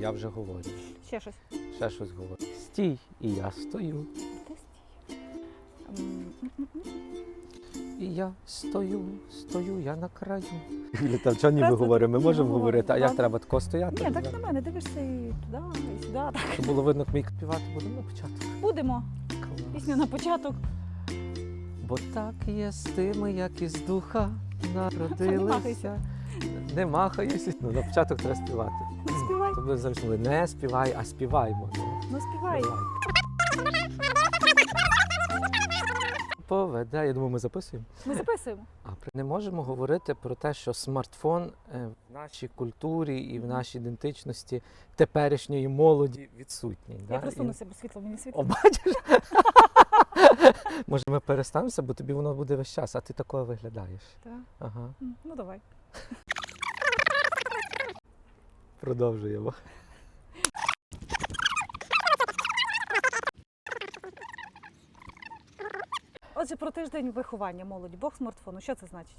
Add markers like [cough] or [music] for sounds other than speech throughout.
я вже говорю. Ще щось. Ще щось говорю. Стій, і я стою. Ти стій. І я стою, стою, я на краю. Там ніби говоримо? Ми можемо говорити, а як треба тако стояти? Ні, так на мене дивишся і туди, і сюди. Так. Щоб було видно, як мій співати будемо на початку. Будемо. Клас. Пісню на початок. Бо так є з тими, як із духа народилися. Не махаюся. Ну, на початок треба співати. Співай. Тобто завжди не співай, а співаймо. Ну, Ну співай. давай. Поведе, я думаю, ми записуємо. Ми записуємо. А не можемо говорити про те, що смартфон е, в нашій культурі і в нашій ідентичності теперішньої молоді відсутній. Я да? просунуся, бо світло мені О, світло. бачиш? [laughs] [laughs] Може, ми перестанемося, бо тобі воно буде весь час, а ти такого виглядаєш. Так. Ага, Ну давай. продовжуємо. Отже, про тиждень виховання молоді. Бог смартфону. Що це значить?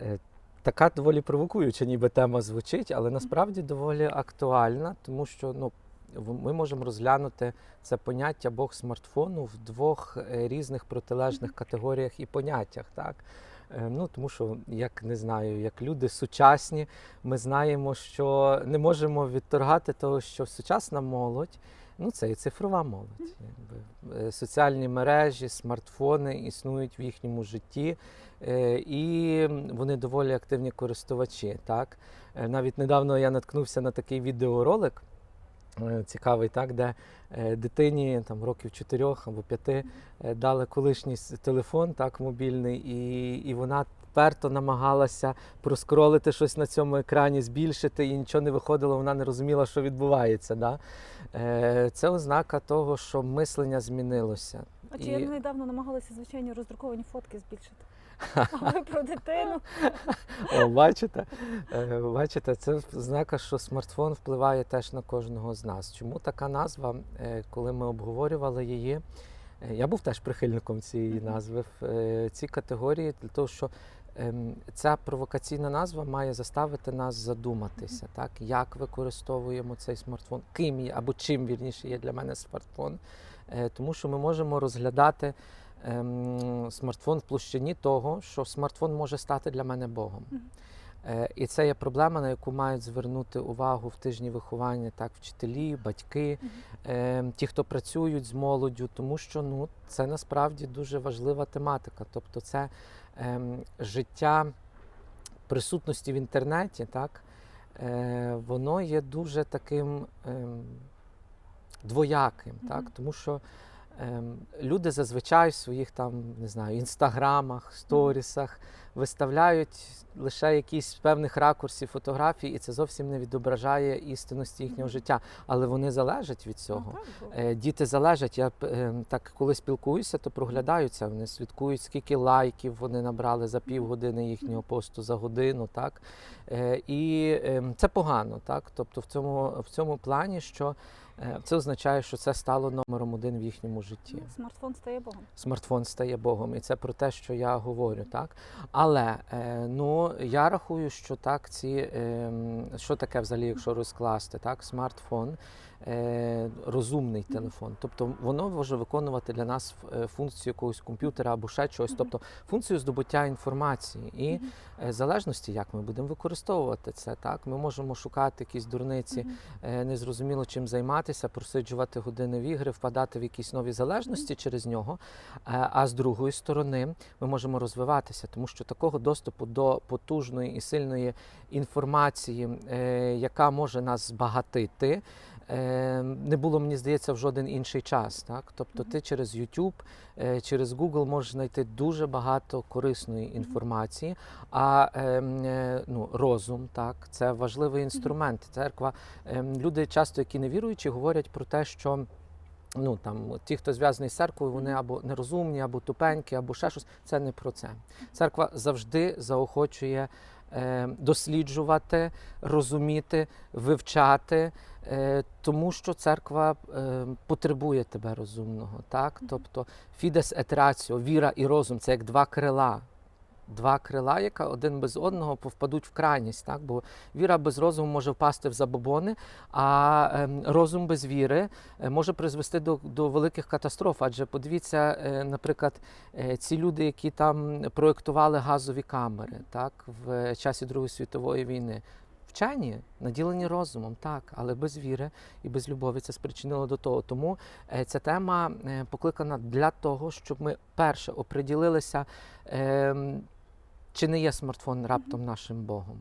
Е, Така доволі провокуюча, ніби тема звучить, але насправді доволі актуальна, тому що ну, ми можемо розглянути це поняття Бог смартфону в двох е, різних протилежних категоріях і поняттях. Так? Е, Ну, тому що, як не знаю, як люди сучасні, ми знаємо, що не можемо відторгати того, що сучасна молодь. Ну, це і цифрова молодь. Якби. Е, Соціальні мережі, смартфони існують в їхньому житті, і вони доволі активні користувачі. Так? Навіть недавно я наткнувся на такий відеоролик. Е, Цікавий, так, де е, дитині там років 4 або 5 е, дали колишній телефон, так, мобільний, і, і вона вперто намагалася проскролити щось на цьому екрані, збільшити, і нічого не виходило, вона не розуміла, що відбувається. Да? Це ознака того, що мислення змінилося. А чи І- я недавно намагалася звичайні роздруковані фотки збільшити? А ви про дитину? О, бачите? Е, Бачите, це ознака, що смартфон впливає теж на кожного з нас. Чому така назва? Е, Коли ми обговорювали її, е, я був теж прихильником цієї назви в цій категорії, для того, що ем, ця провокаційна назва має заставити нас задуматися, так як використовуємо цей смартфон, ким є або чим вірніше є для мене смартфон. Тому що ми можемо розглядати ем, смартфон в площині того, що смартфон може стати для мене Богом. Е, І це є проблема, на яку мають звернути увагу в тижні виховання так, вчителі, батьки, е, ті, хто працюють з молоддю, тому що ну, це насправді дуже важлива тематика. Тобто, це ем, життя присутності в інтернеті, так, е, воно є дуже таким ем, двояким, так, тому що люди зазвичай в своїх там, не знаю, інстаграмах, сторісах виставляють лише якісь з певних ракурсів фотографії, і це зовсім не відображає істинності їхнього життя. Але вони залежать від Ну, цього. було. Е, Діти залежать. Я е, так коли спілкуюся, то проглядаю це. Вони слідкують, скільки лайків вони набрали за півгодини їхнього посту за годину. Так Е, і це погано, так. Тобто, в цьому в цьому плані, що це означає, що це стало номером один в їхньому житті Ну, Смартфон стає Богом. смартфон стає Богом, і це про те, що я говорю, так. Але е, ну я рахую, що так ці ем, що таке взагалі, якщо розкласти, так, смартфон. Е, розумний телефон, тобто воно може виконувати для нас е, функцію якогось комп'ютера або ще чогось, тобто функцію здобуття інформації. І е, в залежності, як ми будемо використовувати це, так ми можемо шукати якісь дурниці, е, незрозуміло чим займатися, просиджувати години в ігри, впадати в якісь нові залежності через нього. Е, А з другої сторони, ми можемо розвиватися, тому що такого доступу до потужної і сильної інформації, е, яка може нас збагатити. Е, Не було, мені здається, в жоден інший час. Так? Тобто ти через YouTube, е, через Google можеш знайти дуже багато корисної інформації, а ем, е, ну, розум, так, це важливий інструмент. Церква, ем, люди часто, які не віруючі, говорять про те, що. Ну там ті, хто зв'язаний з церквою, вони або нерозумні, або тупенькі, або ще щось. Це не про це. Церква завжди заохочує е, досліджувати, розуміти, вивчати, тому що церква е, потребує тебе розумного. Так? Тобто фідес et ratio, віра і розум це як два крила два крила, яка один без одного повпадуть в крайність. Так? Бо віра без розуму може впасти в забобони, а ем, розум без віри е, може призвести до, до великих катастроф. Адже подивіться, е, наприклад, е, ці люди, які там проєктували газові камери так, в часі Другої світової війни. Вчені, наділені розумом, так, але без віри і без любові це спричинило до того. Тому е, ця тема е, покликана для того, щоб ми перше оприділилися, е, чи не є смартфон раптом нашим Богом.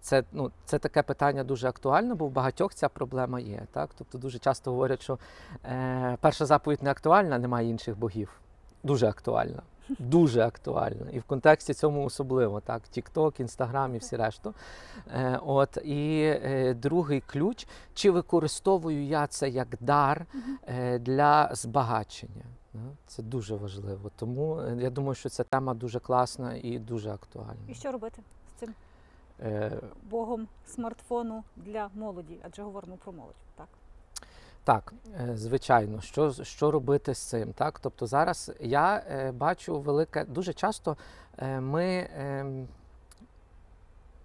Це, ну, це таке питання дуже актуальне, бо в багатьох ця проблема є. Так? Тобто дуже часто говорять, що е, перша заповідь не актуальна, немає інших богів. Дуже актуальна. Дуже актуальна. І в контексті цьому особливо. Так? TikTok, Instagram і всі решту. Е, от, і е, другий ключ: чи використовую я це як дар е, для збагачення? Це дуже важливо. Тому е, я думаю, що ця тема дуже класна і дуже актуальна. І що робити з цим Е, богом смартфону для молоді? Адже говоримо про молодь. Так. Е, звичайно, що, що робити з цим? Так? Тобто зараз я е, бачу велике, дуже часто е, ми, ем,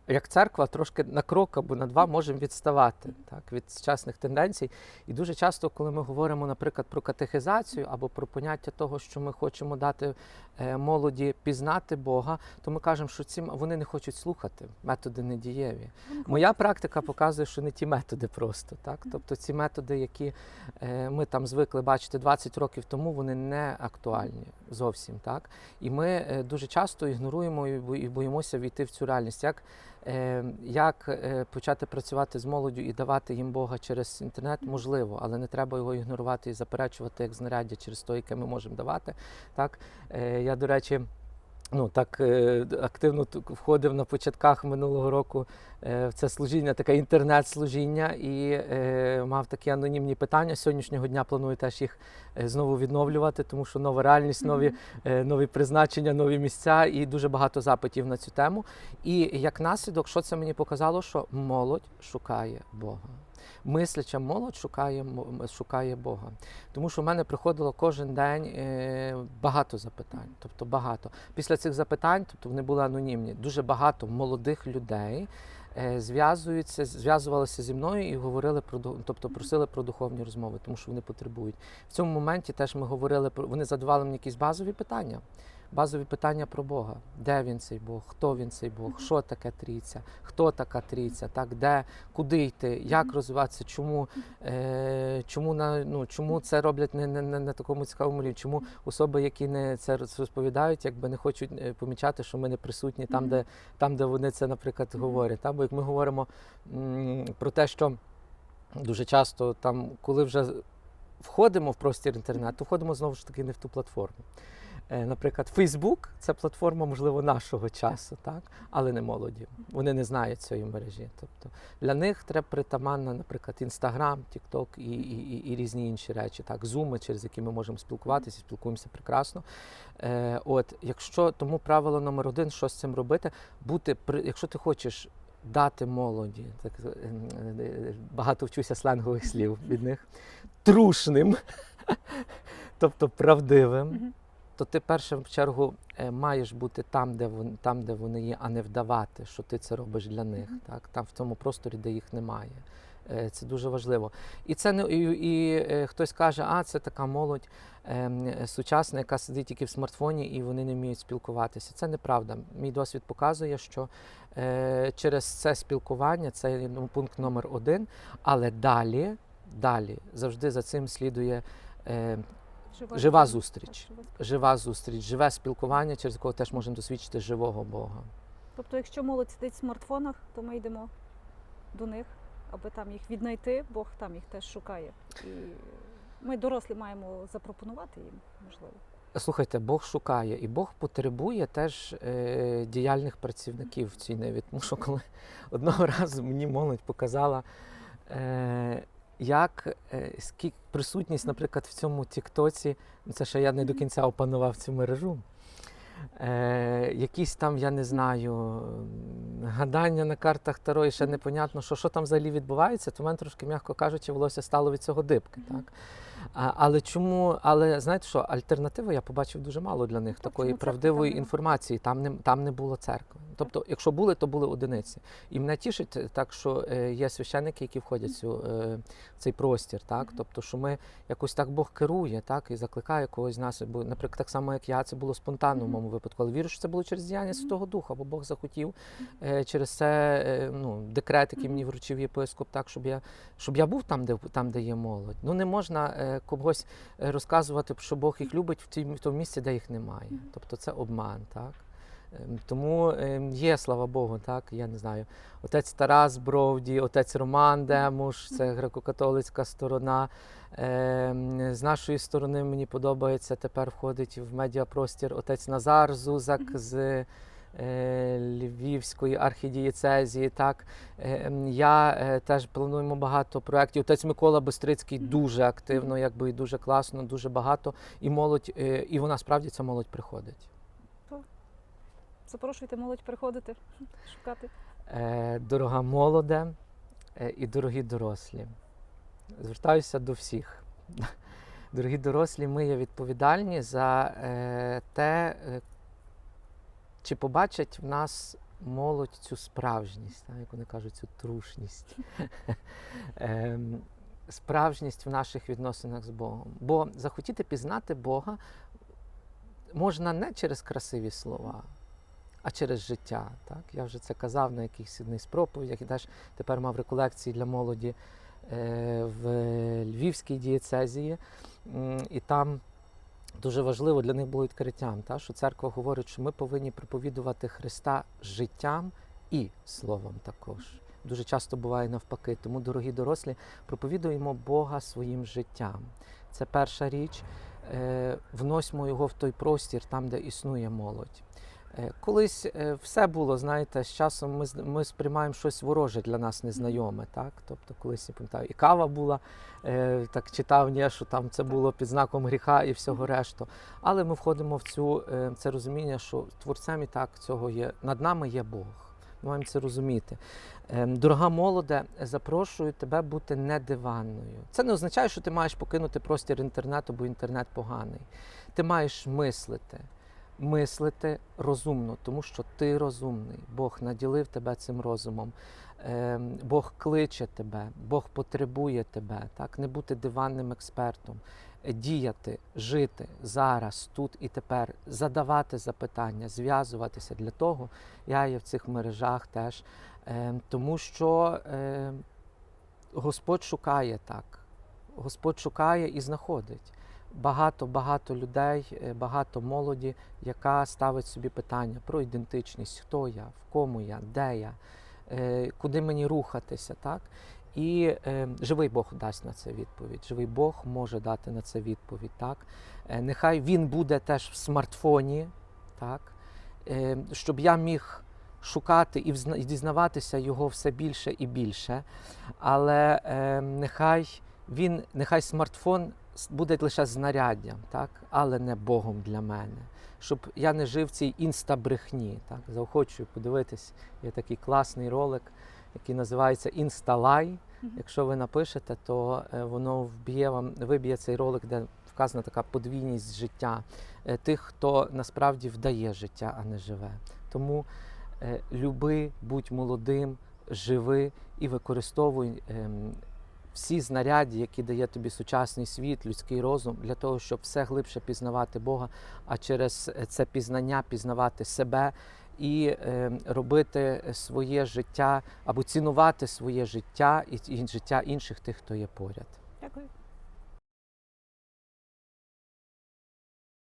як церква, трошки на крок або на два можемо відставати так, від сучасних тенденцій. І дуже часто, коли ми говоримо, наприклад, про катехизацію або про поняття того, що ми хочемо дати е, молоді пізнати Бога, то ми кажемо, що ці вони не хочуть слухати, методи не дієві. Моя практика показує, що не ті методи просто. Так? Тобто ці методи, які е, ми там звикли бачити 20 років тому, вони не актуальні зовсім. Так? І ми е, дуже часто ігноруємо і боїмося війти в цю реальність. Як, е, як е, почати працювати з молоддю і давати їм Бога через інтернет, можливо, але не треба його ігнорувати і заперечувати як знаряддя через те, яке ми можемо давати. Так? Я, до речі, ну, так е, активно входив на початках минулого року е, в це служіння, таке інтернет-служіння, і е, мав такі анонімні питання. Сьогоднішнього дня планую теж їх знову відновлювати, тому що нова реальність, нові, нові призначення, нові місця і дуже багато запитів на цю тему. І як наслідок, що це мені показало, що молодь шукає Бога. Мисляча молодь шукає, шукає Бога. Тому що в мене приходило кожен день е, багато запитань, тобто багато. Після цих запитань, тобто вони були анонімні, дуже багато молодих людей е, зв'язуються, зв'язувалися зі мною і говорили про тобто просили про духовні розмови, тому що вони потребують. В цьому моменті теж ми говорили про вони задавали мені якісь базові питання. Базові питання про Бога. Де він цей Бог, хто він цей Бог, що таке трійця, хто така трійця, так, де, куди йти, як розвиватися, чому, е, чому, на, ну, чому це роблять не, не, не на такому цікавому рівні, чому особи, які не це розповідають, якби не хочуть е, помічати, що ми не присутні там, де, там, де вони це, наприклад, говорять. Та? Бо як ми говоримо м, про те, що дуже часто там, коли вже входимо в простір інтернету, входимо знову ж таки не в ту платформу. Е, Наприклад, Facebook це платформа, можливо, нашого часу, так? але не молоді. Вони не знають цієї мережі. Тобто для них треба притаманна, наприклад, Instagram, TikTok і, і, і, і різні інші речі, так, зуми, через які ми можемо спілкуватися, спілкуємося прекрасно. Е, от, якщо тому правило номер один, що з цим робити, бути при, якщо ти хочеш дати молоді, так е, багато вчуся сленгових слів від них, трушним, [laughs] тобто правдивим. То ти перше в чергу е, маєш бути там, де вони, там, де вони є, а не вдавати, що ти це робиш для них. Мгм. Так? Там в тому просторі, де їх немає. Е, Це дуже важливо. І це не і, і е, хтось каже, а це така молодь е, сучасна, яка сидить тільки в смартфоні і вони не вміють спілкуватися. Це неправда. Мій досвід показує, що е, через це спілкування це ну, пункт номер один, але далі, далі завжди за цим слідує. Е, Жива людина. зустріч. Жива. жива зустріч, живе спілкування, через якого теж можемо досвідчити живого Бога. Тобто, якщо молодь сидить в смартфонах, то ми йдемо до них, аби там їх віднайти, Бог там їх теж шукає. І ми, дорослі, маємо запропонувати їм, можливо. Слухайте, Бог шукає, і Бог потребує теж е, діяльних працівників в цій неві. Тому що коли одного разу мені молодь показала, е, як е, скільки присутність, наприклад, в цьому Тіктоці, ну, це ще я не до кінця опанував цю мережу. Е, якісь там, я не знаю, гадання на картах Таро, і ще непонятно, що, що там взагалі відбувається, то в мене трошки, м'яко кажучи, волосся стало від цього дибки. Так? А, але чому? Але знаєте що, альтернативи я побачив дуже мало для них Так, такої правдивої там інформації. Там не там не було церкви. Тобто, якщо були, то були одиниці. І мене тішить е, так, що е, є священники, які входять в цю, е, цей простір, так тобто, що ми якось так Бог керує, так і закликає когось з нас. Бо, наприклад, так само як я, це було спонтанно в моєму випадку. Але вірю, що це було через діяння Святого Духа, бо Бог захотів е, через це е, ну, декрет, який мені вручив єпископ, так щоб я щоб я був там, де там, де є молодь. Ну не можна е, когось е, розказувати, що Бог їх любить в тій в тому місці, де їх немає. Тобто це обман, так. Ем, Тому ем, є, слава Богу, так, я не знаю. Отець Тарас Бровді, отець Роман Демуш, це греко-католицька сторона. Ем, З нашої сторони мені подобається, тепер входить в медіапростір отець Назар Зузак з Львівської архідієцезії. Так. Ем, Я е, теж плануємо багато проєктів. Отець Микола Бистрицький дуже активно, якби і дуже класно, дуже багато. І молодь, е, і вона справді ця молодь приходить. Запрошуйте молодь приходити, [laughs] шукати. Е, Дорога молоде е, і дорогі дорослі. Звертаюся до всіх. [laughs] Дорогі дорослі, ми є відповідальні за е, те, е, чи побачать в нас молодь цю справжність, так, як вони кажуть, цю трушність. [laughs] Ем, Справжність в наших відносинах з Богом. Бо захотіти пізнати Бога можна не через красиві слова, а через життя. Так? Я вже це казав на якихось одних з проповідях, і теж тепер мав реколекції для молоді е, в Львівській дієцезії. І там дуже важливо для них було відкриттям, та, що церква говорить, що ми повинні проповідувати Христа життям і словом також. Дуже часто буває навпаки. Тому, дорогі дорослі, проповідуємо Бога своїм життям. Це перша річ. Е, Вносьмо його в той простір, там, де існує молодь. Е, Колись е, все було, знаєте, з часом ми, ми сприймаємо щось вороже для нас незнайоме. Так? Тобто, колись я пам'ятаю, і кава була, е, так читав, ні, що там це було під знаком гріха і всього решту. Але ми входимо в цю, е, це розуміння, що творцем і так цього є. Над нами є Бог. Ми маємо це розуміти. Дорога молоде, запрошую тебе бути не диванною. Це не означає, що ти маєш покинути простір інтернету, бо інтернет поганий. Ти маєш мислити, мислити розумно, тому що ти розумний. Бог наділив тебе цим розумом. Ем, Бог кличе тебе, Бог потребує тебе, так? не бути диванним експертом, діяти, жити зараз, тут і тепер, задавати запитання, зв'язуватися для того. Я є в цих мережах теж, Ем, тому що ем, Господь шукає так. Господь шукає і знаходить. Багато багато людей, е, багато молоді, яка ставить собі питання про ідентичність, хто я, в кому я, де я, е, куди мені рухатися, так? І е, живий Бог дасть на це відповідь. Живий Бог може дати на це відповідь. Так? Нехай він буде теж в смартфоні, так? Щоб я міг шукати і, і дізнаватися його все більше і більше. Але е, нехай він, нехай смартфон буде лише знаряддям, так? але не Богом для мене. Щоб я не жив в цій інстабрехні. Так? Заохочую подивитись. Є такий класний ролик, який називається Інсталай. Якщо ви напишете, то е, воно вб'є вам, виб'є цей ролик, де вказана така подвійність життя е, тих, хто насправді вдає життя, а не живе. Тому е, люби, будь молодим, живи і використовуй ем, всі знаряді, які дає тобі сучасний світ, людський розум, для того, щоб все глибше пізнавати Бога, а через е, це пізнання пізнавати себе і е, робити своє життя або цінувати своє життя і, і життя інших тих, хто є поряд. Дякую.